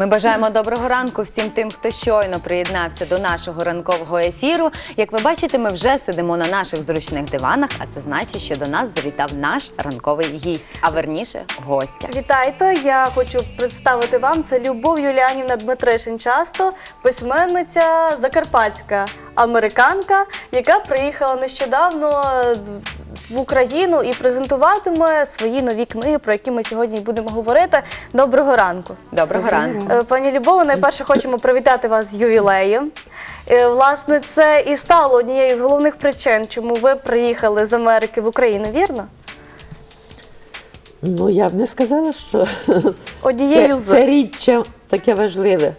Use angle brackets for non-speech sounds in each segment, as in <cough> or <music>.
Ми бажаємо доброго ранку всім тим, хто щойно приєднався до нашого ранкового ефіру. Як ви бачите, ми вже сидимо на наших зручних диванах, а це значить, що до нас завітав наш ранковий гість, а верніше гостя. Вітайте! Я хочу представити вам це Любов Юліанівна Дмитришин часто, письменниця закарпатська американка, яка приїхала нещодавно в Україну і презентуватиме свої нові книги, про які ми сьогодні будемо говорити. Доброго ранку! Доброго ранку. Е, Пані Любово, найперше хочемо привітати вас з ювілеєм. Е, Власне, це і стало однією з головних причин, чому ви приїхали з Америки в Україну, вірно? Ну, я б не сказала, що <laughs> Однією це, це річчя таке важливе.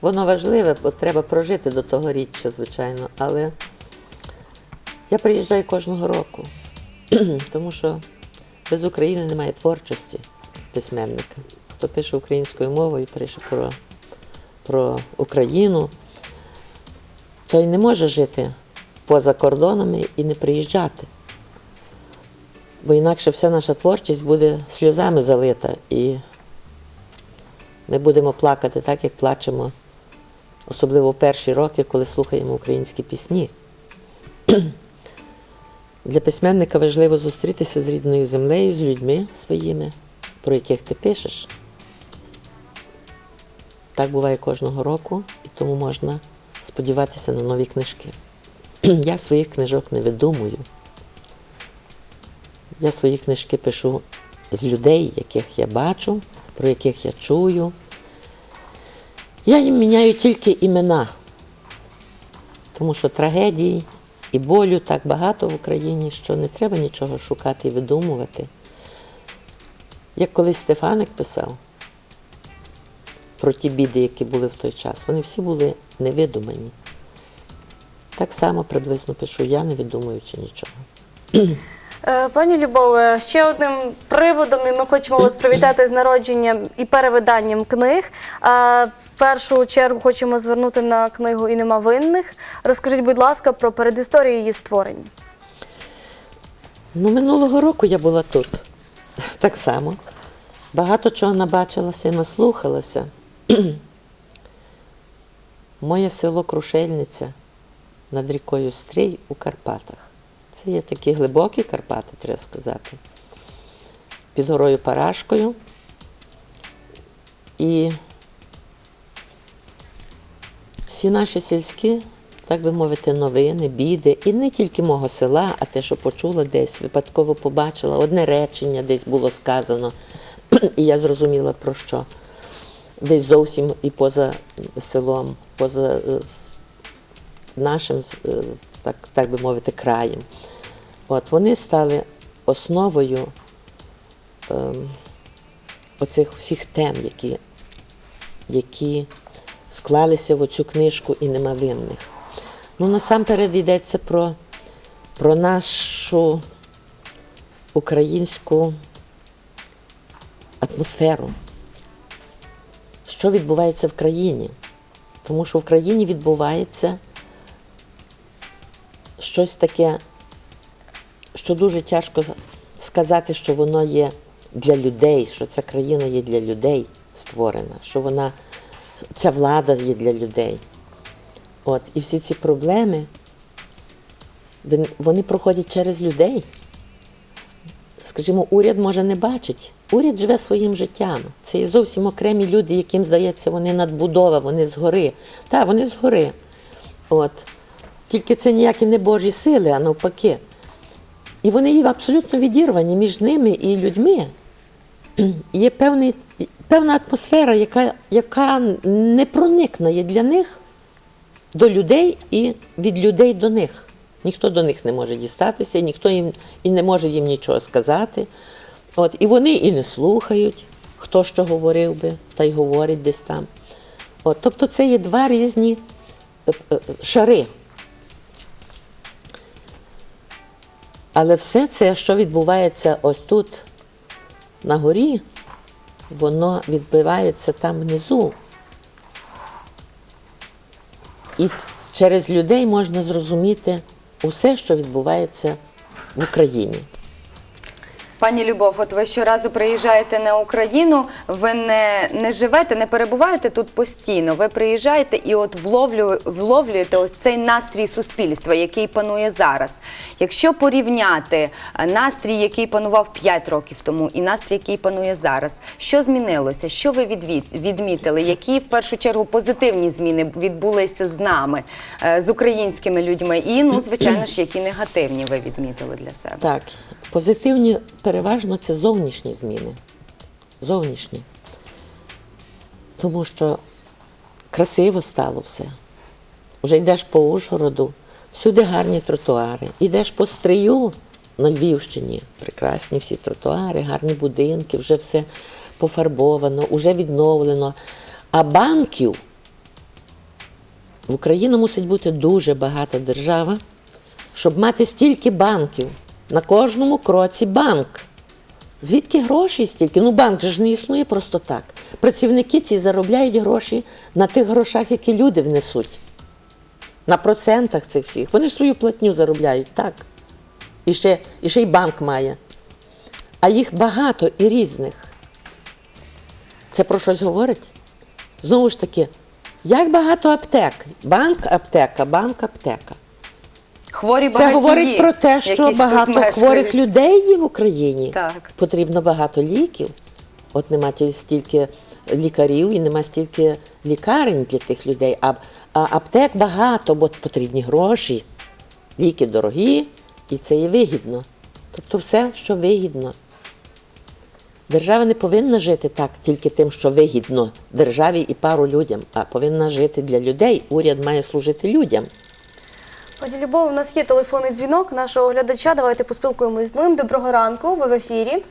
Воно важливе, бо треба прожити до того річчя, звичайно. Але я приїжджаю кожного року, <clears throat> тому що без України немає творчості письменника. Хто пише українською мовою пише про, про Україну, той не може жити поза кордонами і не приїжджати. Бо інакше вся наша творчість буде сльозами залита, і ми будемо плакати так, як плачемо, особливо в перші роки, коли слухаємо українські пісні. <clears throat> Для письменника важливо зустрітися з рідною землею, з людьми своїми, про яких ти пишеш. Так буває кожного року, і тому можна сподіватися на нові книжки. <clears throat> Я своїх книжок не видумую. Я свої книжки пишу з людей, яких я бачу, про яких я чую. Я їм міняю тільки імена, тому що трагедій і болю так багато в Україні, що не треба нічого шукати і видумувати. Як колись Стефаник писав про ті біди, які були в той час, вони всі були невидумані. Так само приблизно пишу я, не видумуючи нічого. Е, Пані Любове, ще одним приводом, і ми хочемо вас привітати з народженням і перевиданням книг. В першу чергу хочемо звернути на книгу І нема винних. Розкажіть, будь ласка, про передісторію її створення. Ну, минулого року я була тут. <laughs> Так само. Багато чого набачилася і наслухалася. <clears throat> Моє село Крушельниця над рікою Стрій у Карпатах. Це є такі глибокі Карпати, треба сказати. Під горою Парашкою. І всі наші сільські, так би мовити, новини, біди, і не тільки мого села, а те, що почула десь, випадково побачила, одне речення десь було сказано, і я зрозуміла про що. Десь зовсім і поза селом, поза е, нашим, е, так, так би мовити, краєм. От вони стали основою ем, оцих всіх тем, які, які склалися в оцю книжку і нема винних. Ну, насамперед йдеться про, про нашу українську атмосферу. Що відбувається в країні? Тому що в країні відбувається щось таке, що дуже тяжко сказати, що воно є для людей, що ця країна є для людей створена, що вона, ця влада є для людей. От, і всі ці проблеми, вони проходять через людей. Скажімо, уряд може не бачить. Уряд живе своїм життям. Це є зовсім окремі люди, яким здається, вони надбудова, вони згори. Так, вони згори. От. Тільки це ніякі не Божі сили, а навпаки. І вони є абсолютно відірвані між ними і людьми. Є певний, певна атмосфера, яка, яка не проникнає для них до людей і від людей до них. Ніхто до них не може дістатися, ніхто їм і не може їм нічого сказати. От, і вони і не слухають, хто що говорив би, та й говорить десь там. От, тобто це є два різні е, е, шари. Але все це, що відбувається ось тут на горі, воно відбувається там внизу. І через людей можна зрозуміти усе, що відбувається в Україні. Пані Любов, от ви щоразу приїжджаєте на Україну, ви не, не живете, не перебуваєте тут постійно. Ви приїжджаєте і от вловлю, вловлюєте ось цей настрій суспільства, який панує зараз. Якщо порівняти е, настрій, який панував 5 років тому, і настрій, який панує зараз, що змінилося? Що ви відвід, відмітили? Які в першу чергу позитивні зміни відбулися з нами, е, з українськими людьми? І ну, звичайно ж, які негативні ви відмітили для себе? Так, позитивні переважно це зовнішні зміни. Зовнішні. Тому що красиво стало все. Вже йдеш по Ужгороду, всюди гарні тротуари. Йдеш по стрию на Львівщині, прекрасні всі тротуари, гарні будинки, вже все пофарбовано, вже відновлено. А банків в Україні мусить бути дуже багата держава, щоб мати стільки банків. На кожному кроці банк. Звідки гроші стільки? Ну, банк же ж не існує просто так. Працівники ці заробляють гроші на тих грошах, які люди внесуть. На процентах цих всіх. Вони ж свою платню заробляють, так. І ще, і ще й банк має. А їх багато і різних. Це про щось говорить? Знову ж таки, як багато аптек? Банк, аптека, банк, аптека. Хворі Це говорить про те, що багато хворих людей є в Україні. Так. Потрібно багато ліків. От нема стільки лікарів і нема стільки лікарень для тих людей. А аптек багато, бо потрібні гроші. Ліки дорогі, і це є вигідно. Тобто все, що вигідно. Держава не повинна жити так тільки тим, що вигідно державі і пару людям, а повинна жити для людей. Уряд має служити людям. Пані Любов, у нас є телефонний дзвінок нашого глядача. Давайте поспілкуємось з ним. Доброго ранку, ви в ефірі.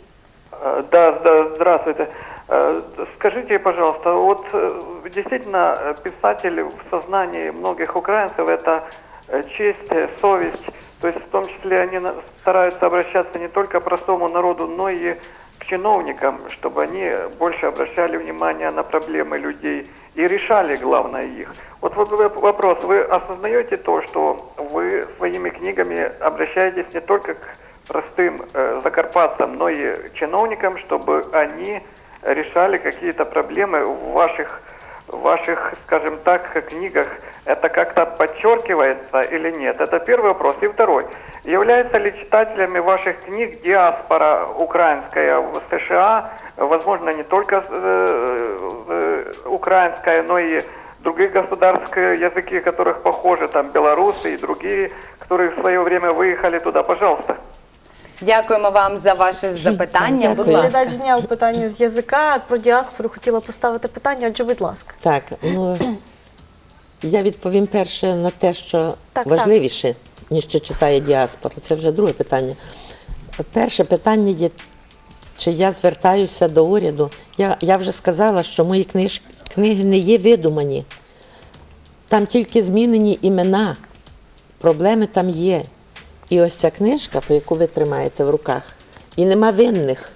Э, Да, да, здравствуйте. Э, Скажите, пожалуйста, вот э, действительно э, писатель в сознании многих украинцев это э, честь, э, совесть, то есть в том числе они на- стараются обращаться не только к простому народу, но и к чиновникам, чтобы они больше обращали внимание на проблемы людей и решали, главное, их. Вот вот вы- вопрос, вы осознаете то, что вы своими книгами обращаетесь не только к простым э, закарпатцам, но и чиновникам, чтобы они решали какие-то проблемы в ваших, в ваших, скажем так, книгах. Это как-то подчеркивается или нет? Это первый вопрос. И второй. Являются ли читателями ваших книг диаспора украинская в США, возможно, не только э, э, украинская, но и других государств, языки которых похожи, там белорусы и другие, которые в свое время выехали туда. Пожалуйста. Дякуємо вам за ваше запитання. Будь ласка. Глядач зняв питання з язика. Про діаспору хотіла поставити питання. Отже, будь ласка. Так, ну я відповім перше на те, що Так, важливіше, ніж що читає діаспора. Це вже друге питання. Перше питання є, чи я звертаюся до уряду. Я, я вже сказала, що мої книж, книги не є видумані. Там тільки змінені імена. Проблеми там є. І ось ця книжка, по яку ви тримаєте в руках, і нема винних.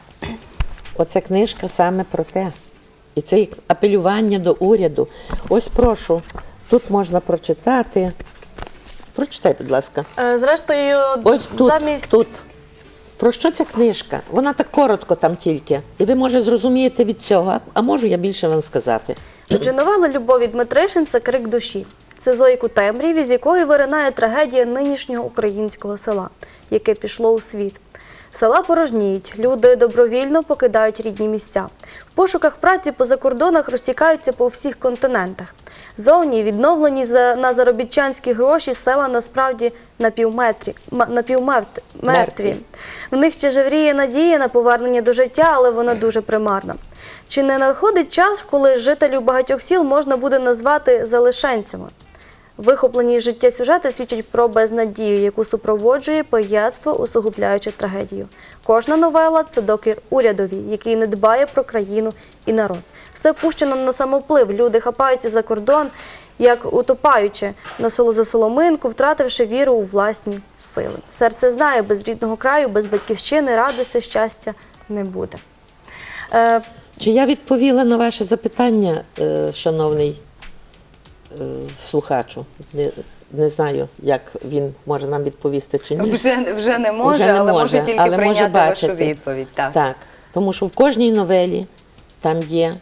Оця книжка саме про те. І це апелювання до уряду. Ось прошу, тут можна прочитати. Прочитай, будь ласка. Е, Зрештою, Ось тут, замість тут. Про що ця книжка? Вона так коротко там тільки. І ви, може, зрозумієте від цього, а- а можу я більше вам сказати. Отже, новела Любові Дмитришин це крик душі. Це Зойку Темряві, з якої виринає трагедія нинішнього українського села, яке пішло у світ. Села порожніють, люди добровільно покидають рідні місця. В пошуках праці по закордонах розтікаються по всіх континентах. Зовні відновлені на заробітчанські гроші села насправді напівметрі, м- напівмертві. Мертві. В них ще жевріє надія на повернення до життя, але вона дуже примарна. Чи не надходить час, коли жителів багатьох сіл можна буде назвати залишенцями? Вихоплені життя сюжети свідчать про безнадію, яку супроводжує пияцтво, усугубляючи трагедію. Кожна новела це докір урядові, який не дбає про країну і народ. Все пущено на самоплив. Люди хапаються за кордон, як утопаючи на село за соломинку, втративши віру у власні сили. Серце знає, без рідного краю, без батьківщини, радості, щастя не буде. Е, Чи я відповіла на ваше запитання, е, шановний слухачу? Не- не знаю, як він може нам відповісти чи ні. Вже, вже не може, Вже не але може, може, тільки але може прийняти вашу бачити. відповідь. Так. Так, тому що в кожній новелі там є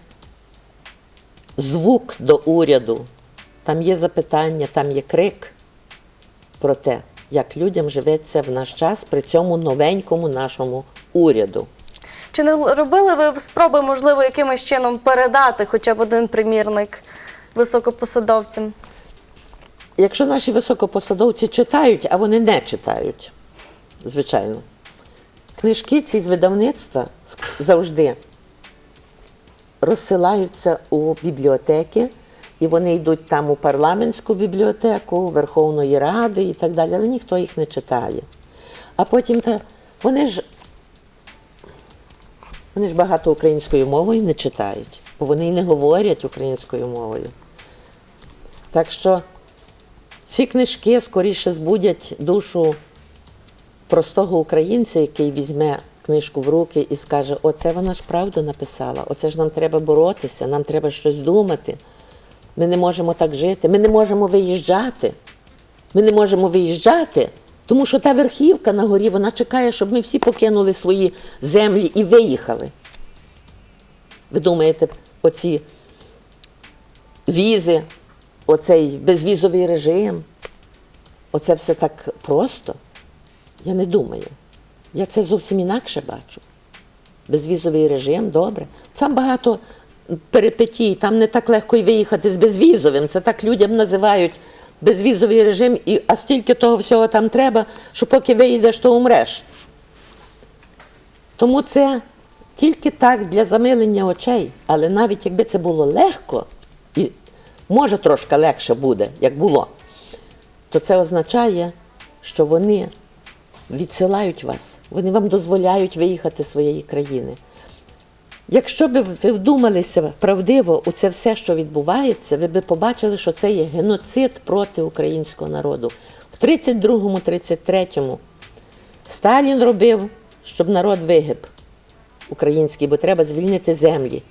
звук до уряду, там є запитання, там є крик про те, як людям живеться в наш час при цьому новенькому нашому уряду. Чи не робили ви спроби, можливо, якимось чином передати хоча б один примірник високопосадовцям? Якщо наші високопосадовці читають, а вони не читають, звичайно, книжки ці з видавництва завжди розсилаються у бібліотеки, і вони йдуть там у парламентську бібліотеку, Верховної Ради і так далі, але ніхто їх не читає. А потім вони ж вони ж багато українською мовою не читають, бо вони й не говорять українською мовою. Так що ці книжки скоріше збудять душу простого українця, який візьме книжку в руки і скаже: Оце вона ж правду написала, оце ж нам треба боротися, нам треба щось думати. Ми не можемо так жити, ми не можемо виїжджати. Ми не можемо виїжджати, тому що та верхівка на горі вона чекає, щоб ми всі покинули свої землі і виїхали. Ви думаєте, оці візи, оцей безвізовий режим, оце все так просто? Я не думаю. Я це зовсім інакше бачу. Безвізовий режим, добре. Там багато перипетій, там не так легко і виїхати з безвізовим. Це так людям називають безвізовий режим, і, а стільки того всього там треба, що поки виїдеш, то умреш. Тому це тільки так для замилення очей. Але навіть якби це було легко, і може трошки легше буде, як було, то це означає, що вони відсилають вас, вони вам дозволяють виїхати з своєї країни. Якщо б ви вдумалися правдиво у це все, що відбувається, ви б побачили, що це є геноцид проти українського народу. В 32-му, 33-му Сталін робив, щоб народ вигиб український, бо треба звільнити землі.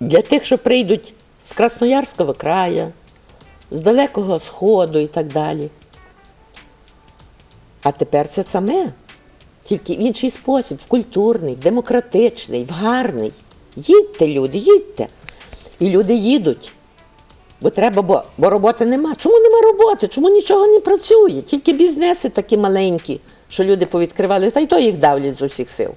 Для тих, що прийдуть з Красноярського краю, з Далекого Сходу і так далі. А тепер це саме, тільки в інший спосіб, в культурний, в демократичний, в гарний. Їдьте, люди, їдьте. І люди їдуть. Бо треба, бо, бо роботи нема. Чому нема роботи? Чому нічого не працює? Тільки бізнеси такі маленькі, що люди повідкривали, та й то їх давлять з усіх сил.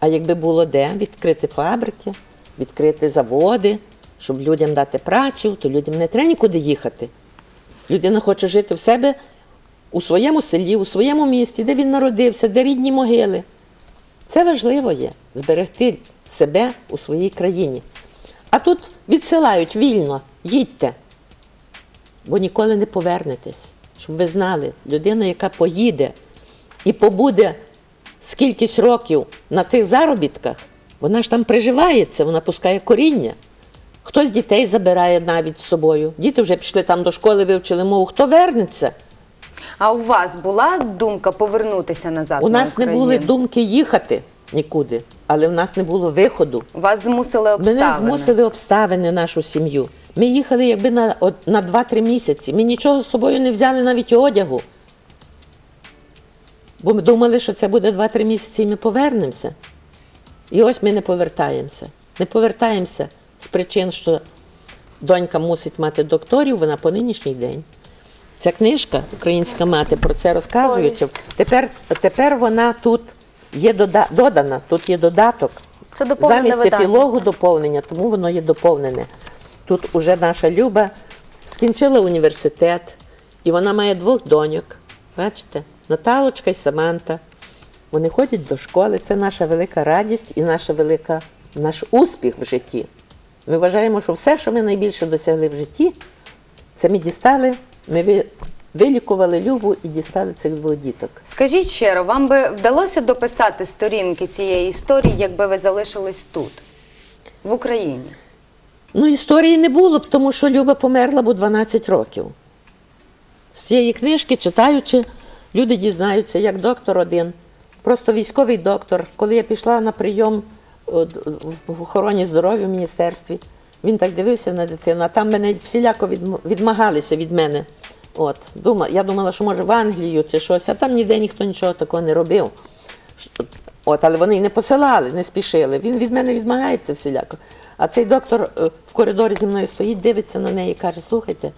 А якби було де відкрити фабрики, відкрити заводи, щоб людям дати працю, то людям не треба нікуди їхати. Людина хоче жити в себе у своєму селі, у своєму місті, де він народився, де рідні могили. Це важливо є зберегти себе у своїй країні. А тут відсилають вільно, їдьте, бо ніколи не повернетесь. Щоб ви знали, людина, яка поїде і побуде скількись років на тих заробітках, вона ж там приживається, вона пускає коріння. Хтось дітей забирає навіть з собою. Діти вже пішли там до школи, вивчили мову. Хто вернеться? А у вас була думка повернутися назад? У на нас не Україну? були думки їхати нікуди, але в нас не було виходу. Вас змусили обставини. Мене змусили обставини нашу сім'ю. Ми їхали якби на, от- на 2-3 місяці. Ми нічого з собою не взяли навіть одягу. Бо ми думали, що це буде 2-3 місяці і ми повернемося. І ось ми не повертаємося. Не повертаємося з причин, що донька мусить мати докторів, вона по нинішній день. Ця книжка, Українська мати, про це розказуючи. Тепер, тепер вона тут є дода- додана, тут є додаток. Це доповнене Замість епілогу доповнення, тому воно є доповнене. Тут уже наша Люба скінчила університет, і вона має двох доньок. Бачите? Наталочка і Саманта. Вони ходять до школи. Це наша велика радість і наша велика, наш успіх в житті. Ми вважаємо, що все, що ми найбільше досягли в житті, це ми дістали, ми вилікували Любу і дістали цих двох діток. Скажіть щиро, вам би вдалося дописати сторінки цієї історії, якби ви залишились тут, в Україні? Ну, історії не було б, тому що Люба померла б у 12 років. З цієї книжки, читаючи, люди дізнаються, як доктор один, просто військовий доктор. Коли я пішла на прийом в охороні здоров'я в міністерстві, Він так дивився на дитину, а там мене всіляко відмагалися від мене. От, дума, я думала, що може в Англію чи щось, а там ніде ніхто нічого такого не робив. От, але вони не посилали, не спішили. Він від мене відмагається всіляко. А цей доктор е, в коридорі зі мною стоїть, дивиться на неї і каже: слухайте,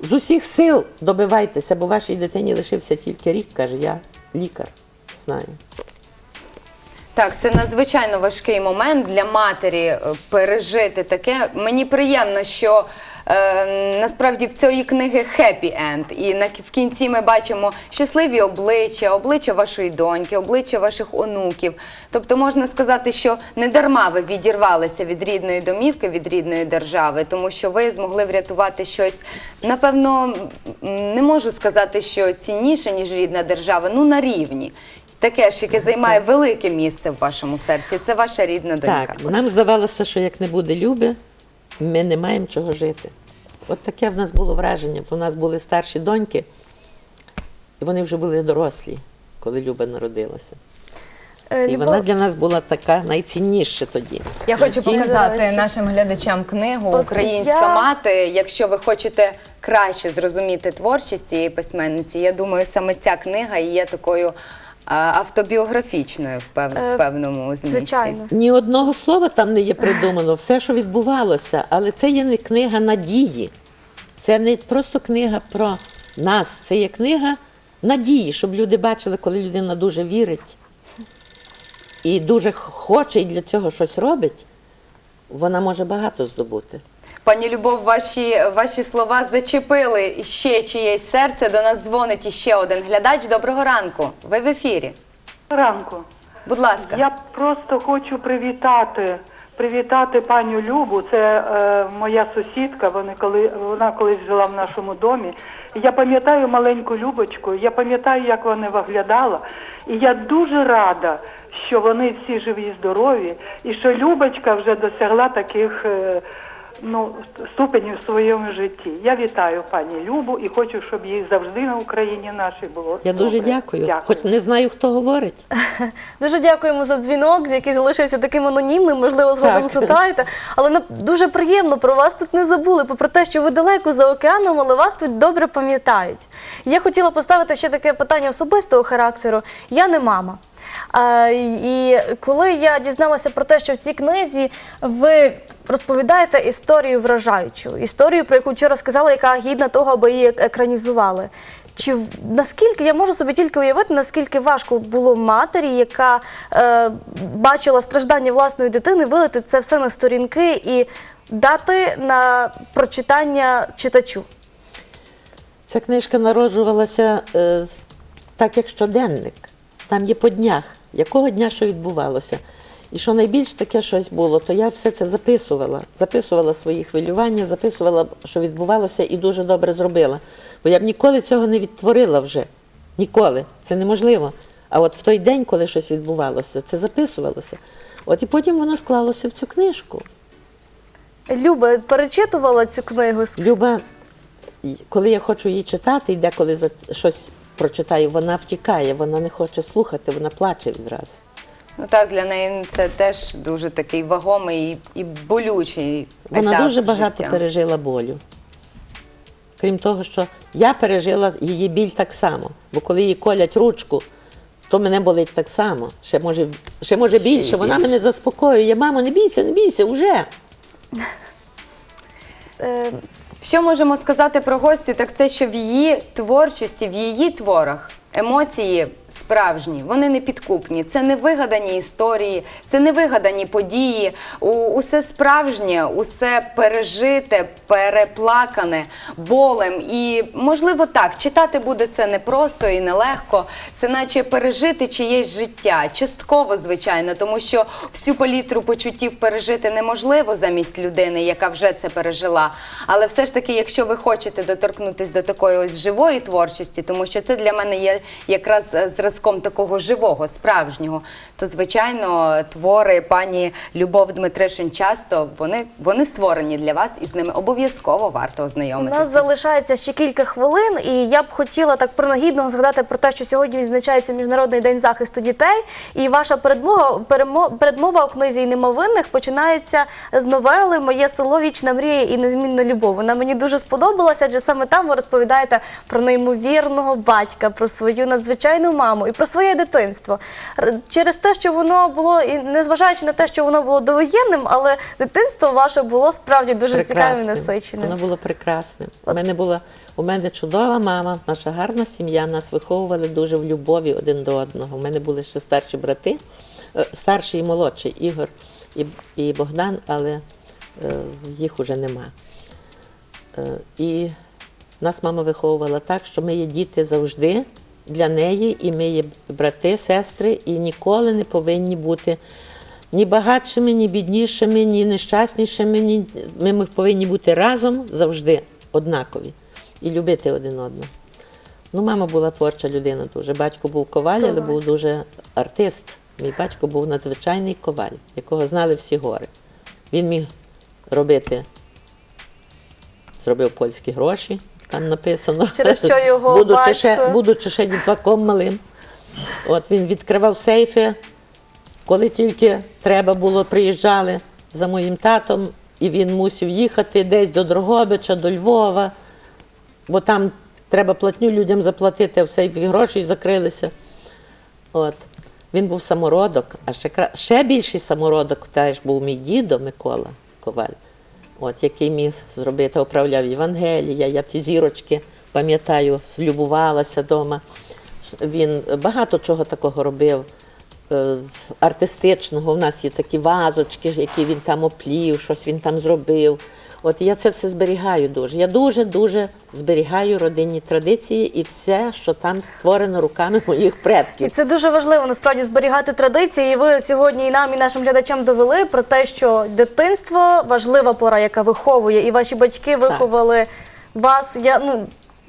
з усіх сил добивайтеся, бо вашій дитині лишився тільки рік, каже, я лікар, знаю. Так, це надзвичайно важкий момент для матері е, пережити таке. Мені приємно, що е, насправді в цієї книги хеппі енд. І на в кінці ми бачимо щасливі обличчя, обличчя вашої доньки, обличчя ваших онуків. Тобто можна сказати, що не дарма ви відірвалися від рідної домівки, від рідної держави, тому що ви змогли врятувати щось. Напевно, не можу сказати, що цінніше, ніж рідна держава, ну на рівні. Таке ж, яке займає велике місце в вашому серці. Це ваша рідна донька. Так, нам здавалося, що як не буде Люби, ми не маємо чого жити. От таке в нас було враження. бо У нас були старші доньки, і вони вже були дорослі, коли Люба народилася. Е, І вона для нас була така найцінніша тоді. Я хочу показати нашим глядачам книгу Українська мати. Якщо ви хочете краще зрозуміти творчість цієї письменниці, я думаю, саме ця книга і є такою автобіографічною в, пев... Е, в певному змісті. Звичайно. Ні одного слова там не є придумано, все, що відбувалося, але це є не книга надії. Це не просто книга про нас, це є книга надії, щоб люди бачили, коли людина дуже вірить і дуже хоче і для цього щось робить, вона може багато здобути. Пані Любов, ваші, ваші слова зачепили ще чиєсь серце. До нас дзвонить іще один глядач. Доброго ранку. Ви в ефірі. Ранку. Будь ласка. Я просто хочу привітати, привітати паню Любу. Це е, моя сусідка. Вони коли вона колись жила в нашому домі. Я пам'ятаю маленьку Любочку. Я пам'ятаю, як вона виглядала. І я дуже рада, що вони всі живі і здорові, і що Любочка вже досягла таких. Е, Ну, ступенів в своєму житті. Я вітаю пані Любу і хочу, щоб їй завжди на Україні нашій було. Я дуже добре. дякую. Хоч не знаю, хто говорить. <laughs> Дуже дякуємо за дзвінок, який залишився таким анонімним, можливо, згодом Так. згадаєте. Але на- дуже приємно про вас тут не забули. Попри те, що ви далеко за океаном, але вас тут добре пам'ятають. Я хотіла поставити ще таке питання особистого характеру. Я не мама. І коли я дізналася про те, що в цій книзі ви розповідаєте історію вражаючу, історію, про яку вчора сказала, яка гідна того, аби її екранізували. Чи наскільки я можу собі тільки уявити, наскільки важко було матері, яка е, бачила страждання власної дитини, вилити це все на сторінки і дати на прочитання читачу? Ця книжка народжувалася е, так, як щоденник. Там є по днях, якого дня що відбувалося. І що найбільш таке щось було, то я все це записувала. Записувала свої хвилювання, записувала, що відбувалося, і дуже добре зробила. Бо я б ніколи цього не відтворила вже. Ніколи. Це неможливо. А от в той день, коли щось відбувалося, це записувалося. От і потім воно склалося в цю книжку. Люба перечитувала цю книгу. Люба, коли я хочу її читати, і деколи за щось прочитаю, вона втікає, вона не хоче слухати, вона плаче відразу. Ну так, для неї це теж дуже такий вагомий і болючий. Вона етап дуже багато життя. пережила болю. Крім того, що я пережила її біль так само, бо коли їй колять ручку, то мене болить так само. Ще може, ще може Ще більше. Вона більше. мене заспокоює. Мамо, не бійся, не бійся, уже. Е, Що можемо сказати про гостю? Так це, що в її творчості, в її творах емоції справжні, вони не підкупні. Це не вигадані історії, це не вигадані події. Усе справжнє, усе пережите, переплакане болем. І можливо так, читати буде це непросто і нелегко. Це наче пережити чиєсь життя, частково, звичайно, тому що всю палітру почуттів пережити неможливо замість людини, яка вже це пережила. Але все ж таки, якщо ви хочете доторкнутися до такої ось живої творчості, тому що це для мене є якраз е, зразком такого живого, справжнього, то звичайно твори пані Любов Дмитришин часто вони, вони створені для вас, і з ними обов'язково варто У нас залишається ще кілька хвилин, і я б хотіла так принагідно згадати про те, що сьогодні відзначається Міжнародний день захисту дітей. І ваша передмова, перемо- передмова у книзі «І немовинних починається з новели Моє село вічна мрія і незмінна любов. Вона мені дуже сподобалася, адже саме там ви розповідаєте про неймовірного батька, про свою надзвичайну маму і про своє дитинство. Через те, що воно було, і незважаючи на те, що воно було довоєнним, але дитинство ваше було справді дуже цікавим і насиченим. Воно було прекрасним. У мене була у мене чудова мама, наша гарна сім'я. Нас виховували дуже в любові один до одного. У мене були ще старші брати, е, старший і молодший Ігор і, і Богдан, але е, їх уже нема. Е, і нас мама виховувала так, що ми є діти завжди для неї, і ми є брати, сестри, і ніколи не повинні бути ні багатшими, ні біднішими, ні нещаснішими. Ні... Ми, ми повинні бути разом завжди однакові і любити один одного. Ну, мама була творча людина дуже. Батько був коваль, але був дуже артист. Мій батько був надзвичайний коваль, якого знали всі гори. Він міг робити, зробив польські гроші, там написано. Через що <laughs> його будучи, ще, будучи ще дітваком малим. От він відкривав сейфи, коли тільки треба було, приїжджали за моїм татом, і він мусив їхати десь до Дрогобича, до Львова, бо там треба платню людям заплатити, а в сейфі гроші закрилися. От. Він був самородок, а ще, ще більший самородок теж був мій дідо Микола Коваль, от, який міг зробити, управляв Євангелія, я ті зірочки пам'ятаю, любувалася вдома. Він багато чого такого робив. е, Артистичного, у нас є такі вазочки, які він там оплів, щось він там зробив. От я це все зберігаю дуже. Я дуже-дуже зберігаю родинні традиції і все, що там створено руками <laughs> моїх І предків. це дуже важливо насправді зберігати традиції. І ви сьогодні і нам, і нашим глядачам довели про те, що дитинство важлива пора, яка виховує, і ваші батьки виховали вас. Я ну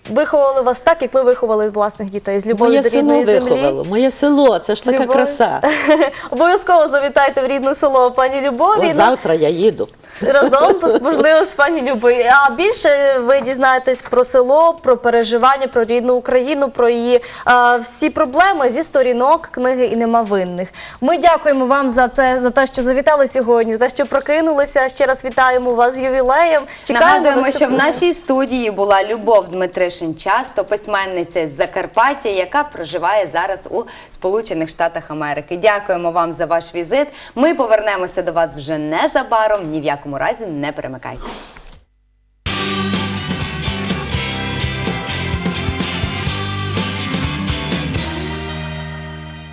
виховали вас так, як ви виховали власних дітей з любов'ю Моє до село землі. виховало, моє село, це ж така Любов. краса. <laughs> Обов'язково завітайте в рідне село пані Любові. Ось Ну, завтра я їду. Разом можливо з пані Любою. А більше ви дізнаєтесь про село, про переживання, про рідну Україну, про її а, всі проблеми зі сторінок книги і нема винних. Ми дякуємо вам за це, за те, що завітали сьогодні, за те, що прокинулися. Ще раз вітаємо вас з ювілеєм. Нагадуємо, що в нашій студії була Любов Дмитришин часто, письменниця з Закарпаття, яка проживає зараз у Сполучених Штатах Америки. Дякуємо вам за ваш візит. Ми повернемося до вас вже незабаром. Ні в якому разі не перемикайте.